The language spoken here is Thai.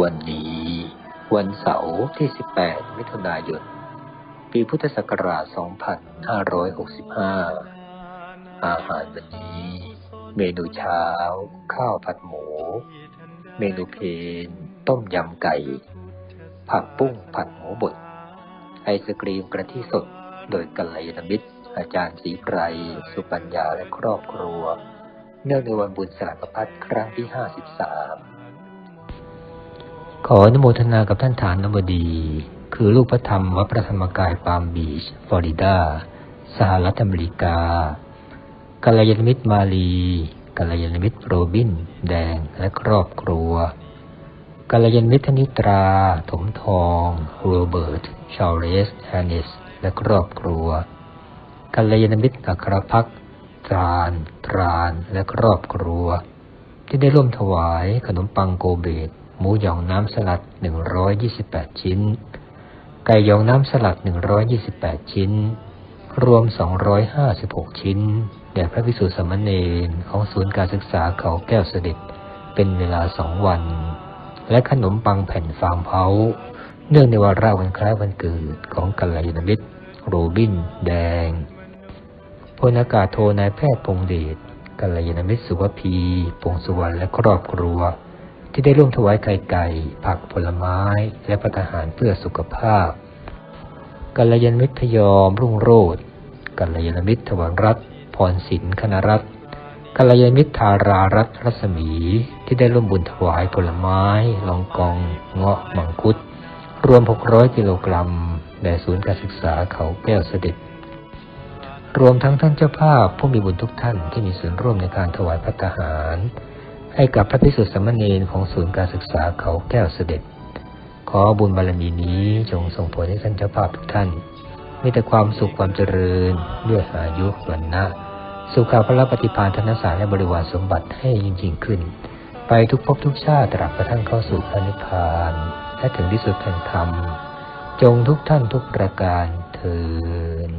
วันนี้ วันเสาร์ที่ 18 มิถุนายน ปีพุทธศักราช 2565 อาหารวันนี้ เมนูเช้า ข้าวผัดหมู เมนูเพน ต้มยำไก่ ผักปุ้งผัดหมูบด ไอศกรีมกระทิสด โดยกัลยาณมิตร อาจารย์ศรีไพร สุปัญญาและครอบครัว เนื่องในวันบุญสลัดประพัดครั้งที่ 53 ขออนุโมทนากับท่านฐานนบดี คือลูกพระธรรมวัดพระธรรมกายปาล์มบีช ฟลอริดา สหรัฐอเมริกากัลยาณมิตรมาลีกัลยาณมิตรโรบิน แดงและครอบครัวกัลยาณมิตรธนิตรา ถมทองโรเบิร์ต ชาร์เลสแฮนนิส และครอบครัวกัลยาณมิตรอัครพักษ์ตรานตรานและครอบครัว ที่ได้ร่วมถวายขนมปังโกเบต หมูหยองน้ำสลัด 128 ชิ้น ไก่หยองน้ำสลัด 128 ชิ้น รวม 256 ชิ้น แด่พระภิกษุสามเณรของศูนย์การศึกษาเขาแก้วเสด็จ เป็นเวลาสองวัน และขนมปังแผ่นฟางเผา เนื่องในวาระวันคล้ายวันเกิดของกัลยาณมิตรโรบิน แดงพลอากาศโทนายแพทย์พงเดชกัลยาณมิตรสุวพี พงสุวรรณและครอบครัว ที่ได้ร่วมถวายไข่ไก่ ผักผลไม้ และพัฒหารเพื่อสุขภาพ กัลยาณมิตรพยอมรุ่งโรจน์กัลยาณมิตรถวันรัตพรศิลป์คณรัตกัลยาณมิตรธารารัตรัศมีที่ได้ร่วมบุญถวายผลไม้ลองกอง เงาะมังคุด รวม 600 กิโลกรัมแด่ศูนย์การศึกษาเขาแก้วเสด็จ รวมทั้งท่านเจ้าภาพผู้มีบุญทุกท่านที่มีส่วนร่วมในการถวายพัตหาร ให้กับพระภิกษุสามเณรของศูนย์การศึกษาเขาแก้วเสด็จ ขอบุญบารมีนี้จงส่งผลให้ท่านเจ้าภาพทุกท่าน มีแต่ความสุขความเจริญด้วยอายุวันนะสุขาพระปฏิภาณธนสารและบริวารสมบัติให้ยิ่งยิ่งขึ้น ไปทุกภพทุกชาติตราบกระทั่งเข้าสู่พระนิพพาน และถึงที่สุดแห่งธรรม จงทุกท่านทุกประการเทิน